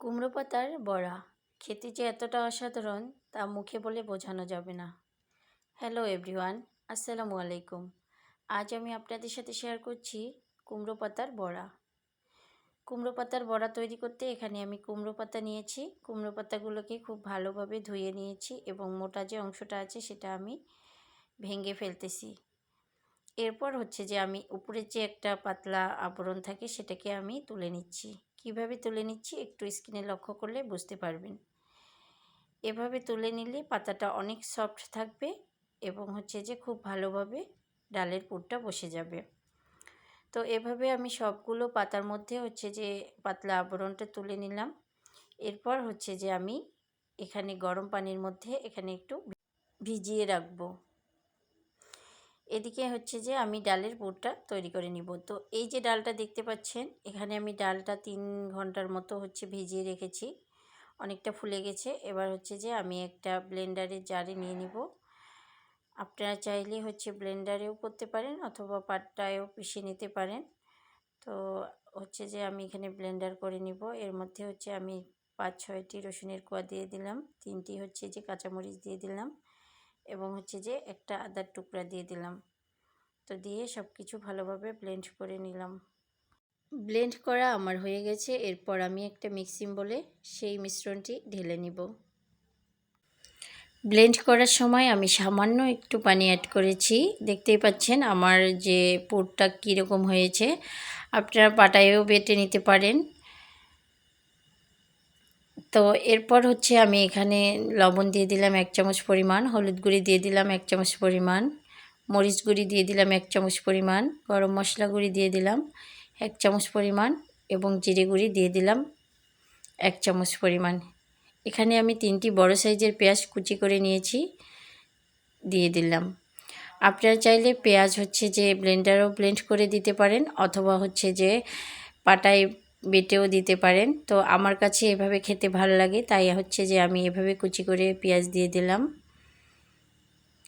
কুমড়ো পাতার বড়া। খেতে যে এতটা অসাধারণ তা মুখে বলে বোঝানো যাবে না। হ্যালো এভরিওয়ান, আসসালামু আলাইকুম। আজ আমি আপনাদের সাথে শেয়ার করছি কুমড়ো পাতার বড়া। কুমড়ো পাতার বড়া তৈরি করতে এখানে আমি কুমড়ো পাতা নিয়েছি। কুমড়ো পাতাগুলোকে খুব ভালোভাবে ধুয়ে নিয়েছি এবং মোটা যে অংশটা আছে সেটা আমি ভেঙে ফেলতেছি। এরপর হচ্ছে যে আমি উপরে যে একটা পাতলা আবরণ থাকে সেটাকে আমি তুলে নিচ্ছি। কীভাবে তুলে নিচ্ছি একটু স্কিনে লক্ষ্য করলে বুঝতে পারবেন। এভাবে তুলে নিলে পাতাটা অনেক সফট থাকবে এবং হচ্ছে যে খুব ভালোভাবে ডালের পুরটা বসে যাবে। তো এভাবে আমি সবগুলো পাতার মধ্যে হচ্ছে যে পাতলা আবরণটা তুলে নিলাম। এরপর হচ্ছে যে আমি এখানে গরম পানির মধ্যে এখানে একটু ভিজিয়ে রাখব। এদিকে হচ্ছে যে আমি ডালের পুরটা তৈরি করে নিব। তো এই যে ডালটা দেখতে পাচ্ছেন, এখানে আমি ডালটা তিন ঘণ্টার মতো হচ্ছে ভিজিয়ে রেখেছি। অনেকটা ফুলে গেছে। এবার হচ্ছে যে আমি একটা ব্লেন্ডারের জারে নিয়ে নিব। আপনারা চাইলে হচ্ছে ব্লেন্ডারেও করতে পারেন অথবা পাটটায়ও পিষে নিতে পারেন। তো হচ্ছে যে আমি এখানে ব্লেন্ডার করে নিব। এর মধ্যে হচ্ছে আমি পাঁচ ছয়টি রসুনের কোয়া দিয়ে দিলাম। তিনটি হচ্ছে যে কাঁচামরিচ দিয়ে দিলাম। এবং হচ্ছে যে একটা আদার টুকরা দিয়ে দিলাম। তো দিয়ে সব কিছু ভালোভাবে ব্লেন্ড করে নিলাম। ব্লেন্ড করা আমার হয়ে গেছে। এরপর আমি একটা মিক্সিং বলে সেই মিশ্রণটি ঢেলে নিব। ব্লেন্ড করার সময় আমি সামান্য একটু পানি অ্যাড করেছি। দেখতেই পাচ্ছেন আমার যে পুরটা কীরকম হয়েছে। আপনারা পাটায়ও বেটে নিতে পারেন। তো এরপর হচ্ছে আমি এখানে লবণ দিয়ে দিলাম এক চামচ পরিমাণ, হলুদ গুঁড়ি দিয়ে দিলাম এক চামচ পরিমাণ, মরিচ গুঁড়ি দিয়ে দিলাম এক চামচ পরিমাণ, গরম মশলা গুঁড়ি দিয়ে দিলাম এক চামচ পরিমাণ এবং জিরে গুঁড়ি দিয়ে দিলাম এক চামচ পরিমাণ। এখানে আমি তিনটি বড় সাইজের পেঁয়াজ কুচি করে নিয়েছি, দিয়ে দিলাম। আপনারা চাইলে পেঁয়াজ হচ্ছে যে ব্লেন্ডারও ব্লেন্ড করে দিতে পারেন অথবা হচ্ছে যে পাটায় বেটেও দিতে পারেন। তো আমার কাছে এভাবে খেতে ভালো লাগে, তাই হচ্ছে যে আমি এভাবে কুচি করে পেঁয়াজ দিয়ে দিলাম।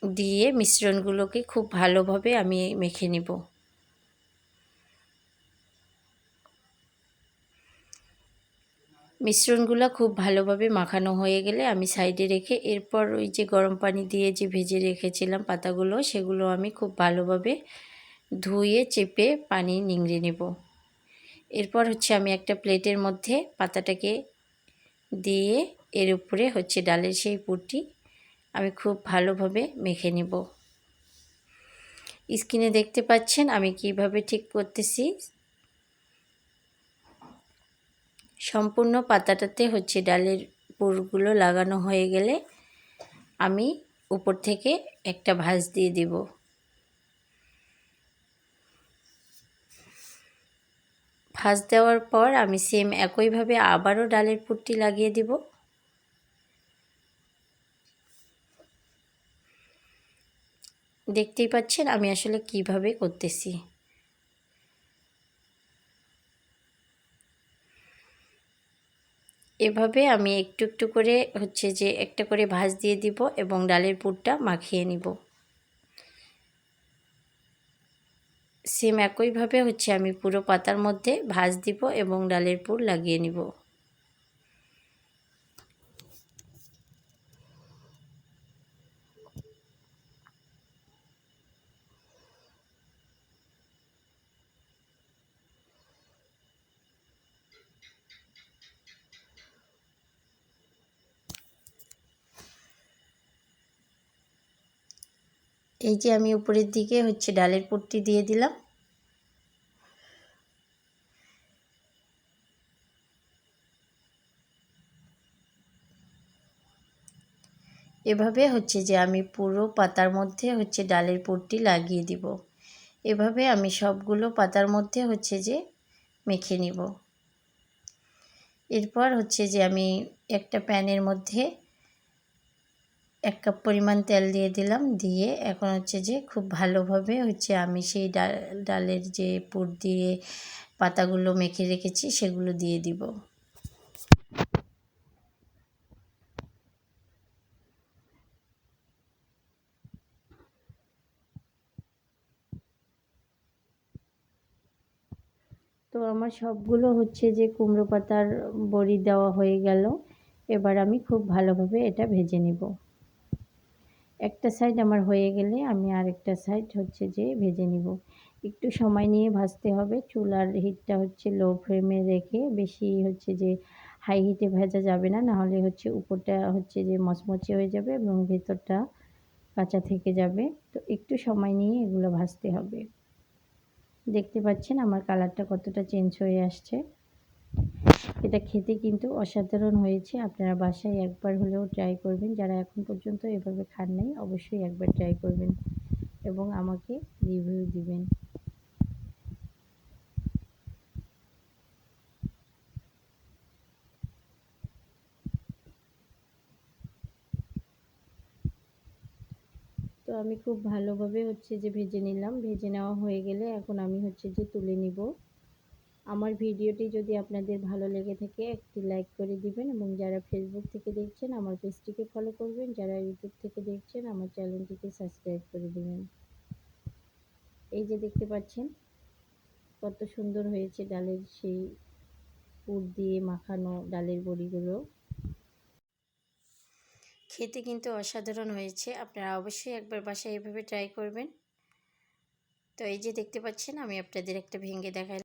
দিয়ে মিশ্রণগুলোকে খুব ভালোভাবে আমি মেখে নিব। মিশ্রণগুলো খুব ভালোভাবে মাখানো হয়ে গেলে আমি সাইডে রেখে এরপর ওই যে গরম পানি দিয়ে যে ভেজে রেখেছিলাম পাতাগুলো, সেগুলো আমি খুব ভালোভাবে ধুয়ে, চেপে পানি নিংড়ে নেব। এরপর হচ্ছে আমি একটা প্লেটের মধ্যে পাতাটাকে দিয়ে এর উপরে হচ্ছে ডালের সেই পুরটি আমি খুব ভালোভাবে মেখে নিব। স্কিনে দেখতে পাচ্ছেন আমি কীভাবে ঠিক করতেছি। সম্পূর্ণ পাতাটাতে হচ্ছে ডালের পুরগুলো লাগানো হয়ে গেলে আমি উপর থেকে একটা ভাঁজ দিয়ে দিব। ভাঁজ দেওয়ার পর আমি সেম একইভাবে আবারও ডালের পুরটি লাগিয়ে দিব। দেখতেই পাচ্ছেন আমি আসলে কীভাবে করতেছি। এভাবে আমি একটু একটু করে হচ্ছে যে একটা করে ভাজ দিয়ে দিব এবং ডালের পুরটা মাখিয়ে নিব। সেম একইভাবে হচ্ছে আমি পুরো পাতার মধ্যে ভাঁজ দিব এবং ডালের পুর লাগিয়ে নিব। এই যে আমি উপরের দিকে হচ্ছে ডালের পুরটি দিয়ে দিলাম। এভাবে হচ্ছে যে আমি পুরো পাতার মধ্যে হচ্ছে ডালের পুরটি লাগিয়ে দিব। এভাবে আমি সবগুলো পাতার মধ্যে হচ্ছে যে মেখে নিব। এরপর হচ্ছে যে আমি একটা প্যানের মধ্যে এক কাপ পরিমাণ তেল দিয়ে দিলাম। দিয়ে এখন হচ্ছে যে খুব ভালোভাবে হচ্ছে আমি সেই ডাল ডালের যে পুর দিয়ে পাতাগুলো মেখে রেখেছি সেগুলো দিয়ে দিব। তো আমার সবগুলো হচ্ছে যে কুমড়ো পাতার বড়ি দেওয়া হয়ে গেল। এবার আমি খুব ভালোভাবে এটা ভেজে নিব। একটা সাইড আমার হয়ে গেলে আমি আরেকটা সাইড হচ্ছে যে ভেজে নিব। একটু সময় নিয়ে ভাজতে হবে। চুলার হিটটা হচ্ছে লো ফ্লেমে রেখে বেশি হচ্ছে যে হাই হিটে ভেজা যাবে না, নাহলে হচ্ছে উপরটা হচ্ছে যে মচমচে হয়ে যাবে এবং ভেতরটা কাঁচা থেকে যাবে। তো একটু সময় নিয়ে এগুলো ভাজতে হবে। দেখতে পাচ্ছেন আমার কালারটা কতটা চেঞ্জ হয়ে আসছে। এটা খেতে কিন্তু অসাধারণ হয়েছে। আপনারা বাসায় একবার হলেও ট্রাই করবেন। যারা এখন পর্যন্ত এভাবে খান নাই, অবশ্যই একবার ট্রাই করবেন এবং আমাকে রিভিউ দিবেন। তো আমি খুব ভালোভাবে হচ্ছে যে ভেজে নিলাম। ভেজে নেওয়া হয়ে গেলে এখন আমি হচ্ছে যে তুলে নিব। আমার ভিডিওটি যদি আপনাদের ভালো লেগে থাকে, একটি লাইক করে দিবেন এবং যারা ফেসবুক থেকে দেখছেন, আমার পেজটিকে ফলো করবেন। যারা ইউটিউব থেকে দেখছেন, আমার চ্যানেলটিকে সাবস্ক্রাইব করে দেবেন। এই যে দেখতে পাচ্ছেন, কত সুন্দর হয়েছে ডালের সেই পুর দিয়ে মাখানো ডালের বড়িগুলো। খেতে কিন্তু অসাধারণ হয়েছে। আপনারা অবশ্যই একবার বাসায় এভাবে ট্রাই করবেন। তো এই যে দেখতে পাচ্ছেন, আমি আপনাদের একটা ভেঙে দেখাই